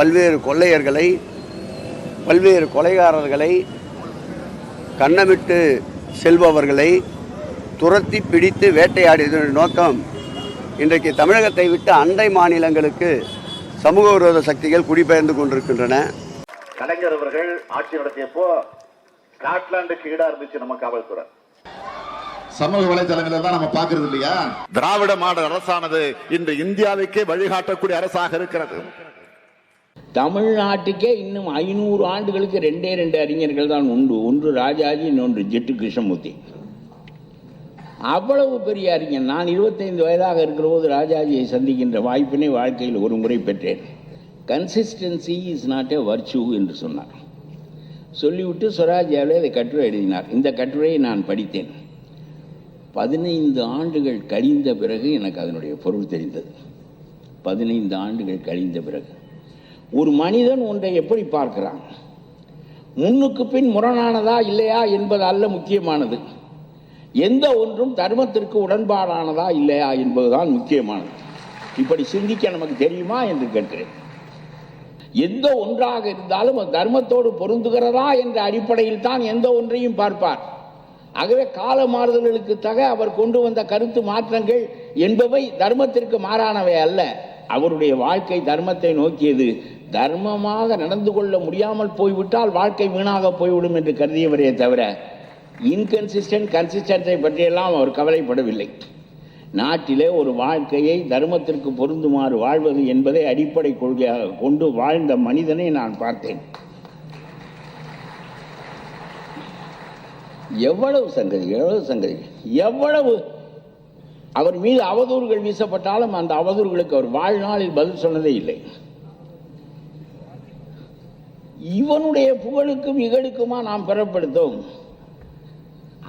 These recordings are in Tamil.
பல்வேறு கொள்ளையர்களை பல்வேறு கொலைகாரர்களை கண்ணமிட்டு செல்பவர்களை துரத்தி பிடித்து வேட்டையாடியதன் நோக்கம் இன்றைக்கு தமிழகத்தை விட்டு அண்டை மாநிலங்களுக்கு சமூக விரோத சக்திகள் குடிபெயர்ந்து கொண்டிருக்கின்றன. கலைஞர் அவர்கள் ஆட்சி நடத்தியப்போ ஸ்காட்லாந்துக்கு ஈடா இருந்துச்சு நம்ம காவல்துறை. சமூக வலைதளங்களை தான் நம்ம பாக்குறது இல்லையா? திராவிட மாடல் அரசானது இன்று இந்தியாவுக்கே வழிகாட்டக்கூடிய அரசாக இருக்கிறது. தமிழ்நாட்டுக்கே இன்னும் ஐநூறு ஆண்டுகளுக்கு ரெண்டே ரெண்டு அறிஞர்கள் தான் உண்டு. ஒன்று ராஜாஜி இன்னொன்று ஜெட்டு கிருஷ்ணமூர்த்தி. அவ்வளவு பெரிய அறிஞர் நான் இருபத்தைந்து வயதாக இருக்கிற போது ராஜாஜியை சந்திக்கின்ற வாய்ப்பினை வாழ்க்கையில் ஒரு முறை பெற்றேன். Consistency is not a virtue என்று சொன்னார். சொல்லிவிட்டு ஸ்வராஜ்யாவில் இதை கட்டுரை எழுதினார். இந்த கட்டுரையை நான் படித்தேன். பதினைந்து ஆண்டுகள் கழிந்த பிறகு எனக்கு அதனுடைய பொருள் தெரிந்தது. பதினைந்து ஆண்டுகள் கழிந்த பிறகு. ஒரு மனிதன் ஒன்றை எப்படி பார்க்கிறான்? முன்னுக்கு பின் முரணானதா இல்லையா என்பது அல்ல முக்கியமானது. எந்த ஒன்றும் தர்மத்திற்கு உடன்பாடானதா இல்லையா என்பதுதான் முக்கியமானது. இப்படி சிந்திக்க நமக்கு தெரியுமா என்று கேட்கிறேன். எந்த ஒன்றாக இருந்தாலும் தர்மத்தோடு பொருந்துகிறதா என்ற அடிப்படையில் தான் எந்த ஒன்றையும் பார்ப்பார். ஆகவே கால மாறுதல்களுக்கு தக அவர் கொண்டு வந்த கருத்து மாற்றங்கள் என்பவை தர்மத்திற்கு மாறானவை அல்ல. அவருடைய வாழ்க்கை தர்மத்தை நோக்கியது தர்மமாக நடந்து கொள்ள முடியாமல் போய்விட்டால் வாழ்க்கை வீணாக போய்விடும் என்று கருதியவரே தவிர இன்கன்சிஸ்டன்ட் கன்சிஸ்டன்ஸை பற்றியெல்லாம் அவர் கவலைப்படவில்லை. நாட்டிலே ஒரு வாழ்க்கையை தர்மத்திற்கு பொருந்துமாறு வாழ்வது என்பதை அடிப்படை கொள்கையாக கொண்டு வாழ்ந்த மனிதனை நான் பார்த்தேன். எவ்வளவு சங்கதி எவ்வளவு சங்கதி எவ்வளவு அவர் மீது அவதூறுகள் வீசப்பட்டாலும் அந்த அவதூறுகளுக்கு அவர் வாழ்நாளில் பதில் சொன்னதே இல்லை. இவனுடைய புகழுக்கும் இகழுக்குமா நாம் பெறப்படுத்தோம்?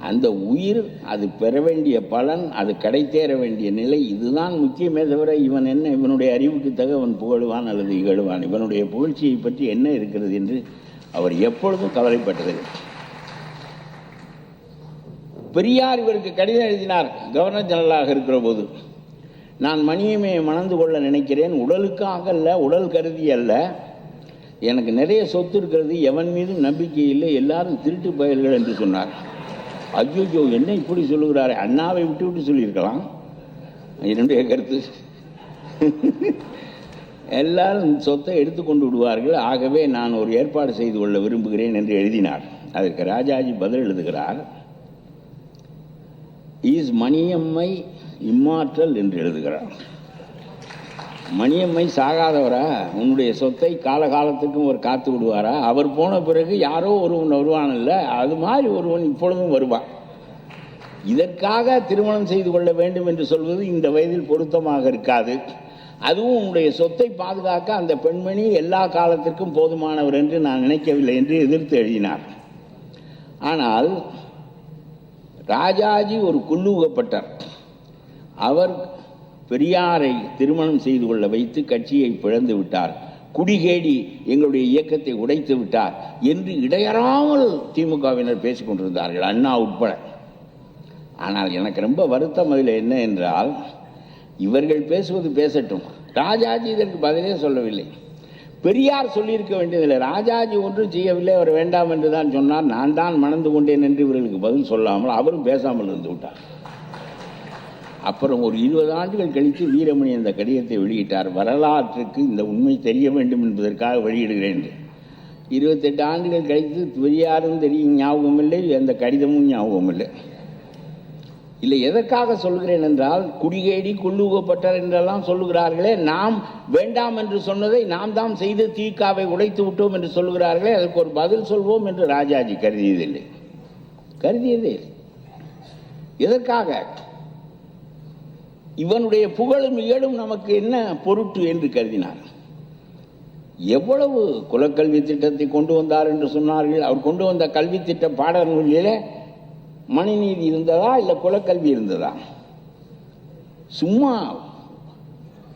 அந்த உயிர் அது பெற வேண்டிய பலன் அது கிடைத்தேற வேண்டிய நிலை இதுதான் முக்கியமே தவிர இவன் என்ன இவனுடைய அறிவுக்கு தக அவன் புகழுவான் அல்லது இகழுவான்? இவனுடைய புகழ்ச்சியை பற்றி என்ன இருக்கிறது என்று அவர் எப்பொழுதும் கவலைப்பட்டது பெரியார் இவருக்கு கடிதம் எழுதினார் கவர்னர் ஜெனரலாக இருக்கிற போது. நான் மணியமையை மணந்து கொள்ள நினைக்கிறேன் உடலுக்காக அல்ல உடல் கருதி அல்ல. எனக்கு நிறைய சொத்து இருக்கிறது எவன் மீதும் நம்பிக்கை இல்லை எல்லாரும் திருட்டு பயல்கள் என்று சொன்னார். ஐயோ என்ன இப்படி சொல்லுகிறாரு? அண்ணாவை விட்டு விட்டு சொல்லியிருக்கலாம். என்னுடைய கருத்து. எல்லாரும் சொத்தை எடுத்துக்கொண்டு விடுவார்கள். ஆகவே நான் ஒரு ஏற்பாடு செய்து கொள்ள விரும்புகிறேன் என்று எழுதினார். அதற்கு ராஜாஜி பதில் எழுதுகிறார். இஸ் மணியம்மை இம்மாற்றல் என்று எழுதுகிறார். மணியம்மை சாகாதவரா? உன்னுடைய சொத்தை காலகாலத்துக்கும் ஒரு காத்து விடுவாரா? அவர் போன பிறகு யாரோ ஒருவன் இல்லை அது மாதிரி ஒருவன் இப்பொழுதும் வருவான். இதற்காக திருமணம் செய்து கொள்ள வேண்டும் என்று சொல்வது இந்த வயதில் பொருத்தமாக இருக்காது. அதுவும் உன்னுடைய சொத்தை பாதுகாக்க அந்த பெண்மணி எல்லா காலத்திற்கும் போதுமானவர் என்று நான் நினைக்கவில்லை என்று எதிர்த்து எழுதினார். ஆனால் ராஜாஜி ஒரு குள்ளூகப்பட்டார். அவர் பெரியாரை திருமணம் செய்து கொள்ள வைத்து கட்சியை பிளந்து விட்டார். குடிகேடி எங்களுடைய இயக்கத்தை உடைத்து விட்டார் என்று இடையறாமல் திமுகவினர் பேசிக் கொண்டிருந்தார்கள் அண்ணா உட்பட. ஆனால் எனக்கு ரொம்ப வருத்தம் அதில் என்ன என்றால் இவர்கள் பேசுவது பேசட்டும். ராஜாஜி இதற்கு பதிலே சொல்லவில்லை. பெரியார் சொல்லியிருக்க வேண்டியதில்லை. ராஜாஜி ஒன்றும் செய்யவில்லை அவர் வேண்டாம் என்று தான் சொன்னார். நான் தான் மணந்து கொண்டேன் என்று இவர்களுக்கு பதில் சொல்லாமல் அவரும் பேசாமல் இருந்து விட்டார். அப்புறம் ஒரு இருபது ஆண்டுகள் கழித்து வீரமணி அந்த கடிதத்தை வெளியிட்டார். வரலாற்றுக்கு இந்த உண்மை தெரிய வேண்டும் என்பதற்காக வெளியிடுகிறேன் என்று. இருபத்தெட்டு ஆண்டுகள் கழித்து பெரியாரும் தெரியும் ஞாபகம் இல்லை அந்த கடிதமும் ஞாபகம் இல்லை. இல்லை எதற்காக சொல்கிறேன் என்றால் குடிகேடி கொள்ளுகப்பட்டார் என்றெல்லாம் சொல்லுகிறார்களே நாம் வேண்டாம் என்று சொன்னதை நாம் தான் செய்து தீக்காவை உடைத்து விட்டோம் என்று சொல்லுகிறார்களே அதற்கு ஒரு பதில் சொல்வோம் என்று ராஜாஜி கருதியதில்லை. கருதியதே இல்லை. எதற்காக? இவனுடைய புகழும் இகழும் நமக்கு என்ன பொருட்டு என்று கருதினார். எவ்வளவு குலக்கல்வி திட்டத்தை கொண்டு வந்தார் என்று சொன்னார்கள். அவர் கொண்டு வந்த கல்வி திட்ட பாடல் நூலில் மணிநீதி இருந்ததா இல்லை குலக்கல்வி இருந்ததா? சும்மா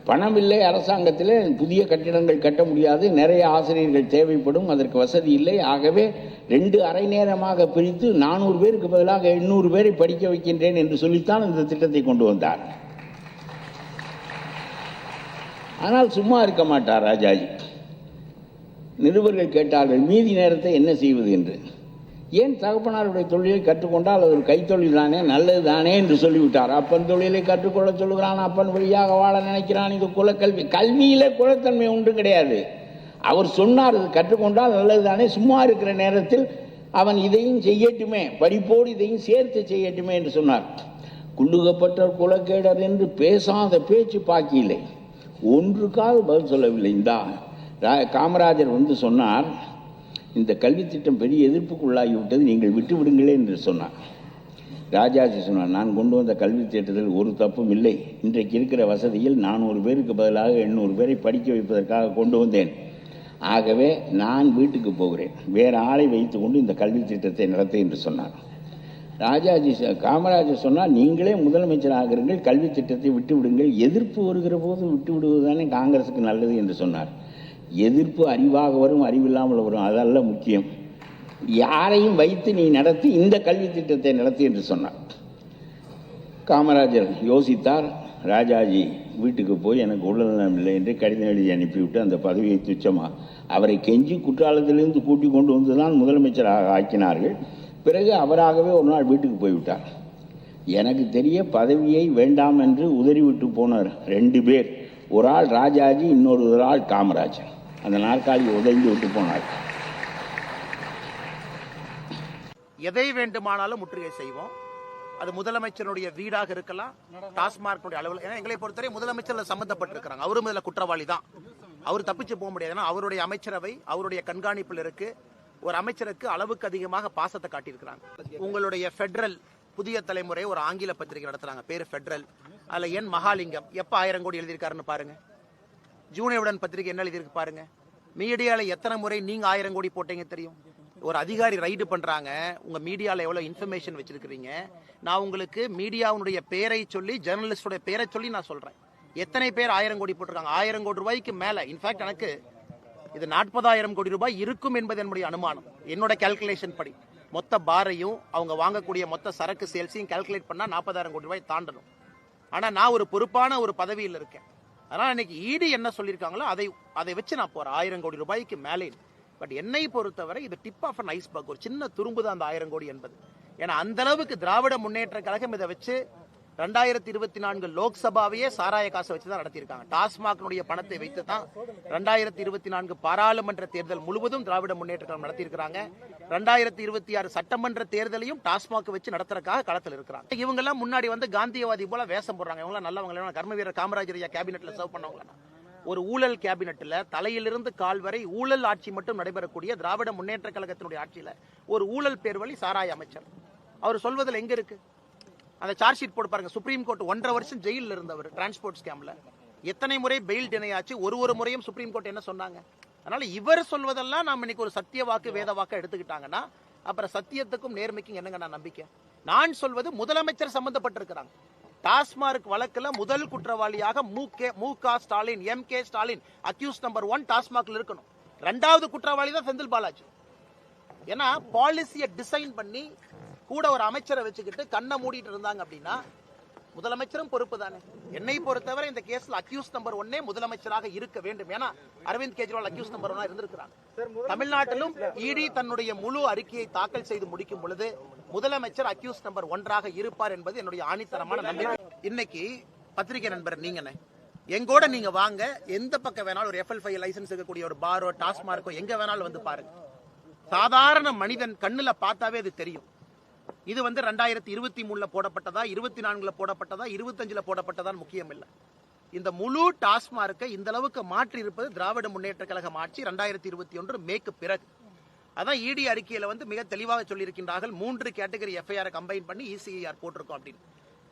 பணம் இல்லை அரசாங்கத்தில் புதிய கட்டிடங்கள் கட்ட முடியாது நிறைய ஆசிரியர்கள் தேவைப்படும் அதற்கு வசதி இல்லை. ஆகவே ரெண்டு அரை நேரமாக பிரித்து நானூறு பேருக்கு பதிலாக எண்ணூறு பேரை படிக்க வைக்கின்றேன் என்று சொல்லித்தான் இந்த திட்டத்தை கொண்டு வந்தார். ஆனால் சும்மா இருக்க மாட்டார் ராஜாஜி. நிருபர்கள் கேட்டார்கள் மீதி நேரத்தை என்ன செய்வது என்று? ஏன் தகப்பனாருடைய தொழிலை கற்றுக்கொண்டால் அது ஒரு கைத்தொழில் தானே? நல்லது தானே? என்று சொல்லிவிட்டார். அப்பன் தொழிலை கற்றுக்கொள்ள சொல்லுகிறான். அப்பன் வழியாக வாழ நினைக்கிறான். இது குலக்கல்வி. கல்வியில் குலத்தன்மை ஒன்றும் கிடையாது. அவர் சொன்னார் இது கற்றுக்கொண்டால் நல்லது தானே? சும்மா இருக்கிற நேரத்தில் அவன் இதையும் செய்யட்டுமே. படிப்போடு இதையும் சேர்த்து செய்யட்டுமே என்று சொன்னார். குள்ளுகப்பட்ட குலக்கேடர் என்று பேசாத பேச்சு பாக்கியில்லை. ஒன்றுக்காவது பதில் சொல்லவில்லை. இந்தா ரா- காமராஜர் வந்து சொன்னார் இந்த கல்வி திட்டம் பெரிய எதிர்ப்புக்குள்ளாகிவிட்டது நீங்கள் விட்டு விடுங்களே என்று சொன்னார். ராஜாஜி சொன்னார் நான் கொண்டு வந்த கல்வி திட்டத்தில் ஒரு தப்பும் இல்லை. இன்றைக்கு இருக்கிற வசதியில் நானூறு பேருக்கு பதிலாக எண்ணூறு பேரை படிக்க வைப்பதற்காக கொண்டு வந்தேன். ஆகவே நான் வீட்டுக்கு போகிறேன். வேறு ஆளை வைத்துக்கொண்டு இந்த கல்வி திட்டத்தை நடத்து என்று சொன்னார். ராஜாஜி காமராஜர் சொன்னால் நீங்களே முதலமைச்சர் ஆகிறீர்கள் கல்வி திட்டத்தை விட்டு விடுங்கள். எதிர்ப்பு வருகிற போது விட்டு விடுவது தானே காங்கிரஸுக்கு நல்லது என்று சொன்னார். எதிர்ப்பு அறிவாக வரும் அறிவில்லாமல் வரும் அதல்ல முக்கியம். யாரையும் வைத்து நீ நடத்தி இந்த கல்வி திட்டத்தை நடத்தி என்று சொன்னார். காமராஜர் யோசித்தார் ராஜாஜி வீட்டுக்கு போய் எனக்கு உடல்நலம் இல்லை என்று கடிதம் எழுதி அனுப்பிவிட்டு அந்த பதவியை துச்சமாக அவரை கெஞ்சி குற்றாலத்திலிருந்து கூட்டி கொண்டு வந்து தான் முதலமைச்சராக ஆக்கினார்கள். பிறகு அவராகவே ஒரு நாள் வீட்டுக்கு போய்விட்டார் எனக்கு தெரிய பதவியை வேண்டாம் என்று உதறிவிட்டு போனார் ரெண்டு பேர். ஒரு ஆள் ராஜாஜி இன்னொரு ஒரு ஆள் காமராஜர். அந்த நாற்காலி உதங்கி விட்டு போனார். எதை வேண்டுமானாலும் முற்றுகை செய்வோம். அது முதலமைச்சருடைய வீடாக இருக்கலாம் டாஸ்மார்க் அளவில். ஏன்னா எங்களை பொறுத்தவரை முதலமைச்சர்ல சம்பந்தப்பட்டிருக்கிறாங்க. அவரும் இதில் குற்றவாளி தான். அவர் தப்பிச்சு போக முடியாது. ஏன்னா அவருடைய அமைச்சரவை அவருடைய கண்காணிப்பில் இருக்கு. ஒரு அமைச்சருக்கு அளவுக்கு அதிகமாக பாசத்தை காட்டியிருக்கிறாங்க. உங்களுடைய ஃபெடரல் புதிய தலைமுறை ஒரு ஆங்கில பத்திரிகை நடத்துறாங்க. பேரு ஃபெடரல் அதுல என் மகாலிங்கம் எப்ப ஆயிரம் கோடி எழுதியிருக்காருன்னு பாருங்க. ஜூனியவுடன் பத்திரிகை என்ன எழுதியிருக்கு பாருங்க. மீடியால எத்தனை முறை நீங்க ஆயிரம் கோடி போட்டீங்க தெரியும். ஒரு அதிகாரி ரைடு பண்றாங்க. உங்க மீடியால எவ்வளவு இன்ஃபர்மேஷன் வச்சிருக்கிறீங்க? நான் உங்களுக்கு மீடியாவுடைய பேரை சொல்லி ஜெர்னலிஸ்டோட பேரை சொல்லி நான் சொல்றேன். எத்தனை பேர் ஆயிரம் கோடி போட்டிருக்காங்க? ஆயிரம் கோடி ரூபாய்க்கு மேல. இன்ஃபேக்ட் எனக்கு இது நாற்பதாயிரம் கோடி ரூபாய் இருக்கும் என்பது என்னுடைய அனுமானம். என்னோட கால்குலேஷன் படி. மொத்த பாரையும் அவங்க வாங்கக்கூடிய மொத்த சரக்கு சேல்ஸையும் கால்குலேட் பண்ணால் நாற்பதாயிரம் கோடி ரூபாய் தாண்டணும். ஆனால் நான் ஒரு பொறுப்பான ஒரு பதவியில் இருக்கேன். அதனால் இன்னைக்கு ஈடு என்ன சொல்லியிருக்காங்களோ அதை அதை வச்சு நான் போகிறேன் ஆயிரம் கோடி ரூபாய்க்கு மேலே பட் என்னை பொறுத்தவரை இது டிப் ஆஃப் அன் ஐஸ்பர்க் ஒரு சின்ன துரும்பு தான் அந்த ஆயிரம் கோடி என்பது. ஏன்னா அந்த அளவுக்கு திராவிட முன்னேற்ற கழகம் இதை வச்சு ரெண்டாயிரத்தி இருபத்தி நான்கு லோக்சபாவையே சாராய காசை வச்சு தான் நடத்தியிருக்காங்க. டாஸ்மாக்னுடைய பணத்தை வைத்து தான் ரெண்டாயிரத்தி இருபத்தி நான்கு பாராளுமன்ற தேர்தல் முழுவதும் திராவிட முன்னேற்ற கழகம் நடத்தியிருக்கிறாங்க. ரெண்டாயிரத்தி இருபத்தி ஆறு சட்டமன்ற தேர்தலையும் டாஸ்மாக் வச்சு நடத்துறதுக்காக களத்தில் இருக்கிறாங்க. இவங்க எல்லாம் முன்னாடி வந்து காந்தியவாதி போல வேஷம் போடுறாங்க. இவங்க நல்லவங்க கர்ம வீரர் காமராஜர் ஐயா கேபினெட்ல சர்வ் பண்ணவங்க ஒரு ஊழல் கேபினெட்டில் தலையிலிருந்து கால் வரை ஊழல் ஆட்சி மட்டும் நடைபெறக்கூடிய திராவிட முன்னேற்ற கழகத்தினுடைய ஆட்சியில ஒரு ஊழல் பேர் வழி சாராய அமைச்சர். அவர் சொல்வதில் எங்க இருக்கு? அந்த சார்ஜ் ஷீட் போட்டு பாருங்க. சுப்ரீம் கோர்ட் ஒன்றரை வருஷம் ஜெயிலில் இருந்தவர் டிரான்ஸ்போர்ட் ஸ்கேம்ல எத்தனை முறை பெயில் டினையாச்சு ஒரு ஒரு முறையும் சுப்ரீம் கோர்ட் என்ன சொன்னாங்க? அதனால இவர் சொல்வதெல்லாம் நாம் இன்னைக்கு ஒரு சத்திய வாக்கு வேத வாக்கு எடுத்துக்கிட்டாங்கன்னா அப்புறம் சத்தியத்துக்கும் நேர்மைக்கும் என்னங்க நான் நம்பிக்கை? நான் சொல்வது முதலமைச்சர் சம்பந்தப்பட்டிருக்கிறாங்க. டாஸ்மார்க் வழக்குல முதல் குற்றவாளியாக Mu K Mu Ka Stalin M K Stalin accused number one டாஸ்மாக்ல இருக்கணும். ரெண்டாவது குற்றவாளி தான் செந்தில் பாலாஜி. ஏன்னா பாலிசியை டிசைன் பண்ணி கூட ஒரு அமைச்சரை வச்சுக்கிட்டு கண்ணை மூடிட்டு இருந்தாங்க அப்படின்னா முதலமைச்சரும் பொறுப்பு தானே. என்னை பொறுத்தவரை இந்த கேஸ்ல அக்யூஸ் நம்பர் ஒன்னே முதலமைச்சராக இருக்க வேண்டும். ஏன்னா அரவிந்த் கெஜ்ரிவால் அக்யூஸ் நம்பர் ஒன்னா இருந்திருக்கிறாங்க. தமிழ்நாட்டிலும் இடி தன்னுடைய முழு அறிக்கையை தாக்கல் செய்து முடிக்கும் பொழுது முதலமைச்சர் அக்யூஸ் நம்பர் ஒன்றாக இருப்பார் என்பது என்னுடைய ஆணித்தரமான நம்பிக்கை. இன்னைக்கு பத்திரிகை நண்பர் நீங்கண்ணே எங்கூட நீங்க வாங்க. எந்த பக்கம் வேணாலும் ஒரு எஃப்எல் ஃபைவ் லைசன்ஸ் இருக்கக்கூடிய ஒரு பாரோ டாஸ்மார்க்கோ எங்க வேணாலும் வந்து பாருங்க. சாதாரண மனிதன் கண்ணுல பார்த்தாவே அது தெரியும். இது வந்து ரெண்டாயிரத்தி இருபத்தி மூணுல போடப்பட்டதா இருபத்தி நான்குல போடப்பட்டதா இருபத்தஞ்சுல போடப்பட்டதான் முக்கியம் இல்லை. இந்த முழு டாஸ்மார்க்கை இந்த அளவுக்கு மாற்றி இருப்பது திராவிட முன்னேற்ற கழகம் ஆட்சி ரெண்டாயிரத்தி இருபத்தி ஒன்று மேற்கு பிறகு. அதான் இடி அறிக்கையில வந்து மிக தெளிவாக சொல்லியிருக்கின்றார்கள். மூன்று கேட்டகரி எஃப்ஐஆர் கம்பைன் பண்ணி இசிஐஆர் போட்டிருக்கோம் அப்படின்னு.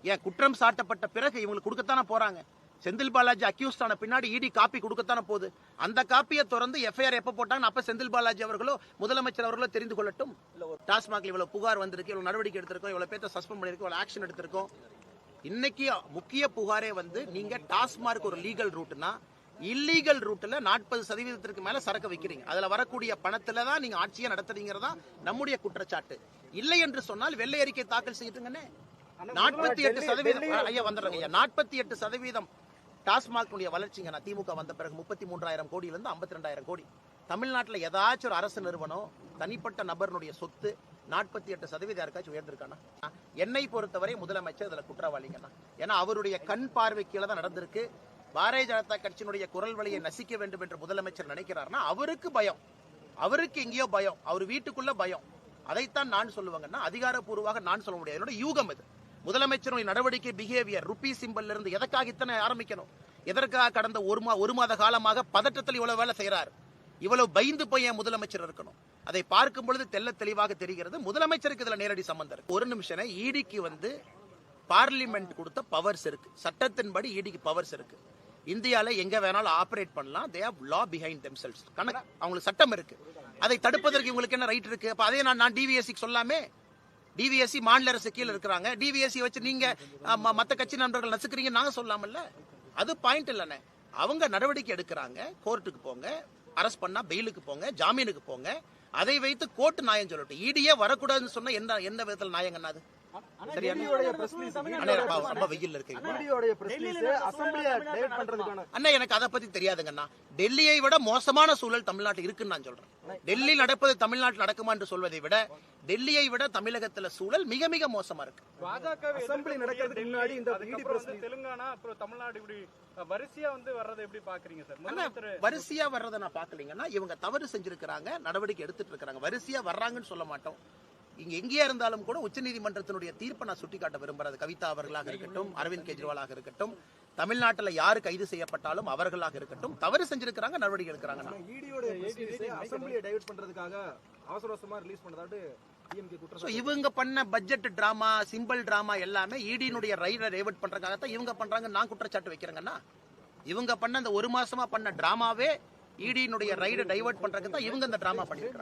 ஏன் குற்றம் சாட்டப்பட்ட பிறகு இவங்களுக்கு கொடுக்கத்தானே போறாங்க? செந்தில் பாலாஜி அக்யூஸ்ட் ஆன பின்னாடி இடி காப்பி கொடுக்கத்தானே போகுது. அந்த காப்பியை திறந்து எஃப்ஐஆர் எப்ப போட்டாங்க அப்ப செந்தில் பாலாஜி அவர்களோ முதலமைச்சர் அவர்களோ தெரிந்து கொள்ளட்டும். டாஸ்மாக்ல இவ்வளவு புகார் வந்திருக்கு இவ்வளவு நடவடிக்கை எடுத்திருக்கோம் இவ்வளவு பேர்த்த சஸ்பெண்ட் பண்ணிருக்கோம் இவ்வளவு ஆக்ஷன் எடுத்திருக்கோம். இன்னைக்கு முக்கிய புகாரே வந்து நீங்க டாஸ்மார்க் ஒரு லீகல் ரூட்னா இல்லீகல் ரூட்ல நாற்பது சதவீதத்திற்கு மேல சரக்கு வைக்கிறீங்க. அதுல வரக்கூடிய பணத்துல தான் நீங்க ஆட்சியை நடத்துறீங்கிறதா நம்முடைய குற்றச்சாட்டு. இல்லை என்று சொன்னால் வெள்ளை அறிக்கை தாக்கல் செய்யுங்கன்னே நாற்பத்தி எட்டு சதவீதம் ஐயா வந்துடுறேங்க ஐயா. நாற்பத்தி எட்டு சதவீதம் டாஸ்மாக் வளர்ச்சிங்க. நான் திமுக வந்த பிறகு முப்பத்தி மூன்றாயிரம் கோடியிலிருந்து ஐம்பத்தி ரெண்டாயிரம் கோடி. தமிழ்நாட்டில் ஏதாச்சும் ஒரு அரசு நிறுவனம் தனிப்பட்ட நபருடைய சொத்து நாற்பத்தி எட்டு சதவீதம் யாருக்காச்சும் உயர்ந்திருக்கானா? என்னை பொறுத்தவரை முதலமைச்சர் இதில் குற்றவாளிங்கண்ணா. ஏன்னா அவருடைய கண் பார்வை கீழே தான் நடந்திருக்கு. பாரதிய ஜனதா கட்சியினுடைய குரல் வழியை நசிக்க வேண்டும் என்று முதலமைச்சர் நினைக்கிறார்னா அவருக்கு பயம். அவருக்கு எங்கேயோ பயம். அவர் வீட்டுக்குள்ள பயம். அதைத்தான் நான் சொல்லுவாங்கன்னா அதிகாரப்பூர்வமாக நான் சொல்ல முடியாது. என்னோட யூகம் இது. முதலமைச்சருடைய நடவடிக்கை பிஹேவியர் ருப்பி சிம்பல்ல இருந்து எதற்காக இத்தனை ஆரம்பிக்கணும்? எதற்காக கடந்த ஒரு மா ஒரு மாத காலமாக பதட்டத்தில் இவ்வளவு வேலை செய்கிறார் இவ்வளவு பயந்து போய் என் முதலமைச்சர் இருக்கணும்? அதை பார்க்கும் பொழுது தெல்ல தெளிவாக தெரிகிறது முதலமைச்சருக்கு இதுல நேரடி சம்பந்தம் இருக்கு. ஒரு நிமிஷம் இடிக்கு வந்து பார்லிமெண்ட் கொடுத்த பவர்ஸ் இருக்கு. சட்டத்தின்படி இடிக்கு பவர்ஸ் இருக்கு. இந்தியால எங்க வேணாலும் ஆபரேட் பண்ணலாம். They have law behind themselves கணக்கு அவங்களுக்கு சட்டம் இருக்கு. அதை தடுப்பதற்கு இவங்களுக்கு என்ன ரைட் இருக்கு? அப்ப அதே நான் நான் டிவிஎஸ்சிக்கு சொல்லாமே? டிவிஎஸ்சி மாநில அரசு கீழே இருக்கிறாங்க. டிவிஎஸ்சி வச்சு நீங்க மற்ற ம- கட்சி நண்பர்கள் நசுக்கிறீங்க நாங்க சொல்லாமல்ல. அது பாயிண்ட் இல்லைண்ணே. அவங்க நடவடிக்கை எடுக்கிறாங்க. கோர்ட்டுக்கு போங்க. அரெஸ்ட் பண்ணா பெயிலுக்கு போங்க. ஜாமீனுக்கு போங்க. அதை வைத்து கோர்ட் நியாயம் சொல்லட்டும். இடியே வரக்கூடாதுன்னு சொன்னா என்ன என்ன விதத்தில் நியாயங்கண்ணா அது? எனக்கு அதை பத்தி தெரியாதுங்கண்ணா டெல்லியை விட மோசமான சூழல் தமிழ்நாட்டில் இருக்குன்னு நான் சொல்றேன். டெல்லி நடப்பது தமிழ்நாட்டில் நடக்குமா என்று சொல்வதை விட டெல்லியை விட தமிழகத்துல சூழல் மிக மிக மோசமா இருக்கு. பாஜக அசம்பிளி நடக்கிறதுக்கு முன்னாடி இந்த அதுக்கப்புறம் வந்து தெலுங்கானா அப்புறம் தமிழ்நாடு இப்படி அஹ், வரிசையா வந்து வர்றதை எப்படி பாக்குறீங்க சார்? அண்ணா, முதலமைச்சர் வரிசையா வர்றதை நான் பாக்கலீங்கன்னா இவங்க தவறு செஞ்சிருக்கிறாங்க நடவடிக்கை எடுத்துட்டு இருக்காங்க வரிசையா வர்றாங்கன்னு சொல்ல மாட்டோம். இங்க எங்கேயா இருந்தாலும் கூட உச்சநீதிமன்றத்தினுடைய தீர்ப்பை நான் சுட்டிக்காட்ட விரும்புறது. கவிதா அவர்களாக இருக்கட்டும் அரவிந்த் கெஜ்ரிவாலாக இருக்கட்டும் தமிழ்நாட்டுல யாரு கைது செய்யப்பட்டாலும் அவர்களாக இருக்கட்டும் தவறு செஞ்சிருக்கிறாங்க நடவடிக்கை எடுக்கிறாங்க. அசம்பிளியை டைவர்ட் பண்றதுக்காக அவசர அவசரமா ரிலீஸ் பண்ணதாட்டு டிஎம்கே So, குற்றம் இவங்க பண்ண பட்ஜெட் டிராமா சிம்பிள் டிராமா எல்லாமே ஈடியினுடைய ரைடை டைவர்ட் பண்றதுக்காகத்தான் இவங்க பண்றாங்க நான் குற்றச்சாட்டு வைக்கிறேங்கன்னா இவங்க பண்ண அந்த ஒரு மாசமா பண்ண டிராமாவே ஈடியினுடைய ரைடை டைவர்ட் பண்றதுக்கு தான் இவங்க இந்த டிராமா பண்ணிருக்காங்க